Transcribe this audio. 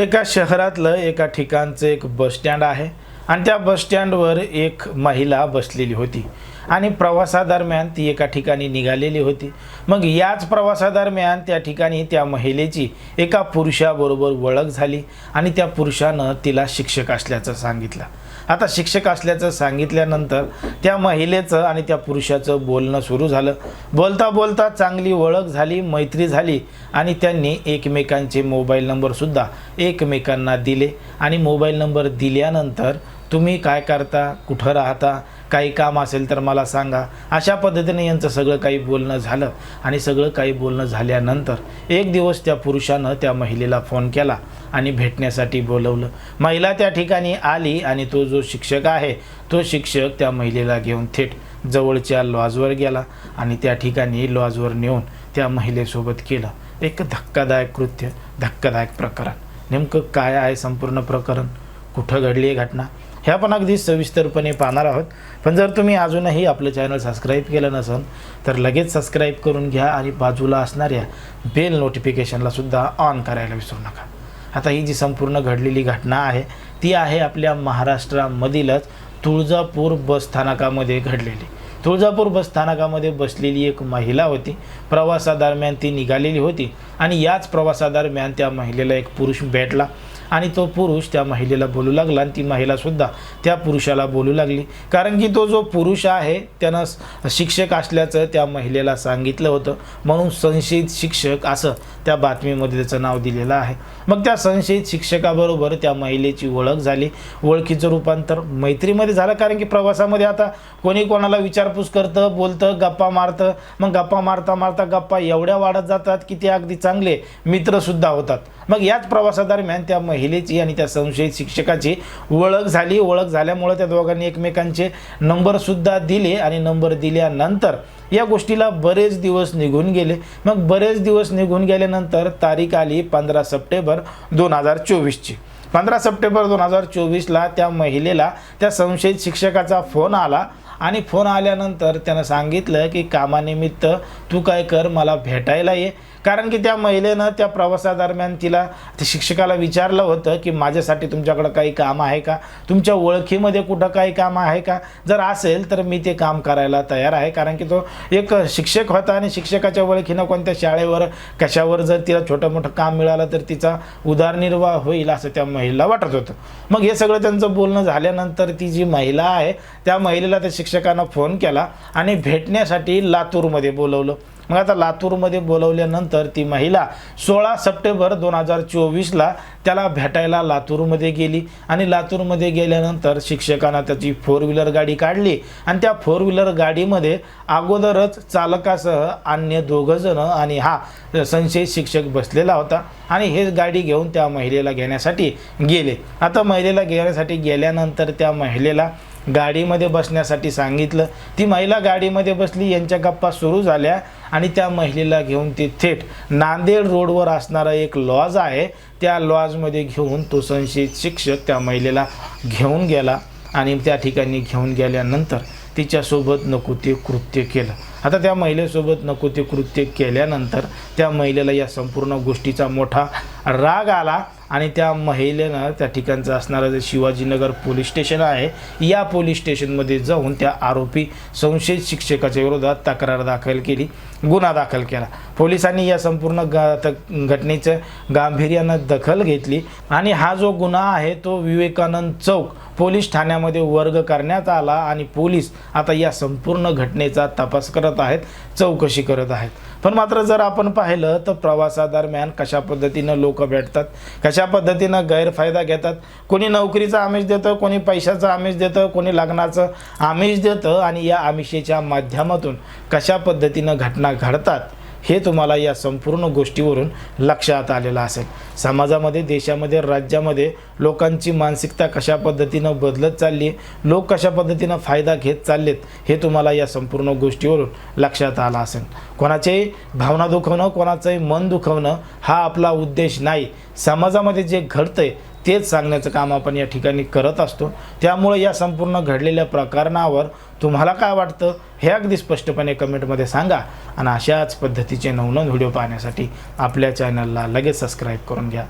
एका शहरातलं एका ठिकाणचं एक बसस्टँड आहे. आणि त्या बसस्टँडवर एक महिला बसलेली होती. आणि प्रवासादरम्यान ती एका ठिकाणी निघालेली होती. मग याच प्रवासादरम्यान त्या ठिकाणी त्या महिलेची एका पुरुषाबरोबर ओळख झाली आणि त्या पुरुषानं तिला शिक्षक असल्याचं सांगितलं. आता शिक्षक असल्याचं सांगितल्यानंतर त्या महिलेचं आणि त्या पुरुषाचं बोलणं सुरू झालं. बोलता बोलता चांगली ओळख झाली मैत्री झाली आणि त्यांनी एकमेकांचे मोबाईल नंबरसुद्धा एकमेकांना दिले. आणि मोबाईल नंबर दिल्यानंतर तुम्ही काय करता? कुठं राहता? काही काम असेल तर मला सांगा. अशा पद्धतीने यांचं सगळं काही बोलणं झालं. आणि सगळं काही बोलणं झाल्यानंतर एक दिवस त्या पुरुषानं त्या महिलेला फोन केला आणि भेटण्यासाठी बोलवलं. महिला त्या ठिकाणी आली आणि तो जो शिक्षक आहे तो शिक्षक त्या महिलेला घेऊन थेट जवळच्या लॉजवर गेला आणि त्या ठिकाणी लॉजवर नेऊन त्या महिलेसोबत केलं. एक धक्कादायक कृत्य धक्कादायक प्रकरण. नेमकं काय आहे संपूर्ण प्रकरण? कुठं घडली आहे घटना? ह्या पण अगदी सविस्तरपणे पाहणार आहोत. पण जर तुम्ही अजूनही आपलं चॅनल सबस्क्राईब केलं नसेल तर लगेच सबस्क्राईब करून घ्या आणि बाजूला असणाऱ्या बेल नोटिफिकेशनला सुद्धा ऑन करायला विसरू नका. आता ही जी संपूर्ण घडलेली घटना आहे ती आहे आपल्या महाराष्ट्रामधीलच तुळजापूर बस स्थानकामध्ये घडलेली. तुळजापूर बस स्थानकामध्ये बसलेली एक महिला होती. प्रवासादरम्यान ती निघालेली होती आणि याच प्रवासादरम्यान त्या महिलेला एक पुरुष भेटला. आणि तो पुरुष त्या महिलेला बोलू लागला आणि ती महिलासुद्धा त्या पुरुषाला बोलू लागली. कारण की तो जो पुरुष आहे त्यानं शिक्षक असल्याचं त्या महिलेला सांगितलं होतं. म्हणून संशयित शिक्षक असं त्या बातमीमध्ये त्याचं नाव दिलेलं आहे. मग त्या संशयित शिक्षकाबरोबर त्या महिलेची ओळख झाली. ओळखीचं रूपांतर मैत्रीमध्ये झालं. कारण की प्रवासामध्ये आता कोणी कोणाला विचारपूस करतं बोलतं गप्पा मारतं. मग गप्पा मारता मारता गप्पा एवढ्या वाढत जातात की ते अगदी चांगले मित्रसुद्धा होतात. मग याच प्रवासादरम्यान त्या महिलेची आणि त्या संशयित शिक्षकाची ओळख झाली. ओळख झाल्यामुळं त्या दोघांनी एकमेकांचे नंबरसुद्धा दिले आणि नंबर दिल्यानंतर या गोष्टीला बरेच दिवस निघून गेले. मग बरेच दिवस निघून गेल्यानंतर तारीख आली पंधरा सप्टेंबर दोन हजार चोवीसची. पंधरा सप्टेंबर दोन हजार चोवीसला त्या महिलेला त्या संशयित शिक्षकाचा फोन आला. आणि फोन आल्यानंतर त्यानं सांगितलं की कामानिमित्त तू काय कर मला भेटायला ये. कारण की त्या महिलेनं त्या प्रवासादरम्यान तिला ते शिक्षकाला विचारलं होतं की माझ्यासाठी तुमच्याकडं काही काम आहे का? तुमच्या ओळखीमध्ये कुठं काही काम आहे का? जर असेल तर मी ते काम करायला तयार आहे. कारण की तो एक शिक्षक होता आणि शिक्षकाच्या ओळखीनं कोणत्या शाळेवर कशावर जर तिला छोटं मोठं काम मिळालं तर तिचा उदारनिर्वाह होईल असं त्या महिलेला वाटत होतं. मग हे सगळं त्यांचं बोलणं झाल्यानंतर ती जी महिला आहे त्या महिलेला त्या शिक्षकानं फोन केला आणि भेटण्यासाठी लातूरमध्ये बोलवलं. मग आता लातूरमध्ये बोलवल्यानंतर ती महिला सोळा सप्टेंबर दोन हजार चोवीसला त्याला भेटायला लातूरमध्ये गेली आणि लातूरमध्ये गेल्यानंतर शिक्षकानं त्याची फोर व्हीलर गाडी काढली आणि त्या फोर व्हीलर गाडीमध्ये अगोदरच चालकासह अन्य दोघंजणं आणि हा संशयित शिक्षक बसलेला होता आणि हेच गाडी घेऊन त्या महिलेला घेण्यासाठी गेले. आता महिलेला घेण्यासाठी गेल्यानंतर त्या महिलेला गाडीमध्ये बसण्यासाठी सांगितलं. ती महिला गाडीमध्ये बसली यांच्या गप्पा सुरू झाल्या आणि त्या महिलेला घेऊन ते थेट नांदेड रोडवर असणारा एक लॉज आहे. त्या लॉजमध्ये घेऊन तो संशयित शिक्षक त्या महिलेला घेऊन गेला आणि त्या ठिकाणी घेऊन गेल्यानंतर तिच्यासोबत नको ते कृत्य केलं. आता त्या महिलेसोबत नको ते कृत्य केल्यानंतर त्या महिलेला या संपूर्ण गोष्टीचा मोठा राग आला आणि त्या महिलेनं त्या ठिकाणचं असणारं जे शिवाजीनगर पोलीस स्टेशन आहे या पोलीस स्टेशनमध्ये जाऊन त्या आरोपी संशयित शिक्षकाच्या विरोधात तक्रार दाखल केली गुन्हा दाखल केला. पोलिसांनी या संपूर्ण त घटनेचं गांभीर्यानं दखल घेतली आणि हा जो गुन्हा आहे तो विवेकानंद चौक पोलीस ठाण्यामध्ये वर्ग करण्यात आला आणि पोलीस आता या संपूर्ण घटनेचा तपास करत आहेत चौकशी करत आहेत. पण मात्र जर आपण पाहिलं तर प्रवासादरम्यान कशा पद्धतीनं लोक भेटतात कशा पद्धतीनं गैरफायदा घेतात कोणी नोकरीचा आमिष देतं कोणी पैशाचं आमिष देतं कोणी लग्नाचं आमिष देतं आणि या आमिषेच्या माध्यमातून कशा पद्धतीनं घटना घडतात हे तुम्हाला या संपूर्ण गोष्टीवरून लक्षात आलेलं असेल. समाजामध्ये देशामध्ये राज्यामध्ये लोकांची मानसिकता कशा पद्धतीनं बदलत चालली आहे लोक कशा पद्धतीनं फायदा घेत चाललेत हे तुम्हाला या संपूर्ण गोष्टीवरून लक्षात आलं असेल. कोणाचेही भावना दुखवणं कोणाचंही मन दुखवणं हा आपला उद्देश नाही. समाजामध्ये जे घडतंय तेच सांगण्याचं काम आपण या ठिकाणी करत असतो. त्यामुळे या संपूर्ण घडलेल्या प्रकरणावर तुम्हाला काय वाटतं हे अगदी स्पष्टपणे कमेंटमध्ये सांगा. आणि अशाच पद्धतीचे नवनवीन व्हिडिओ पाहण्यासाठी आपल्या चॅनलला लगेच सबस्क्राईब करून घ्या.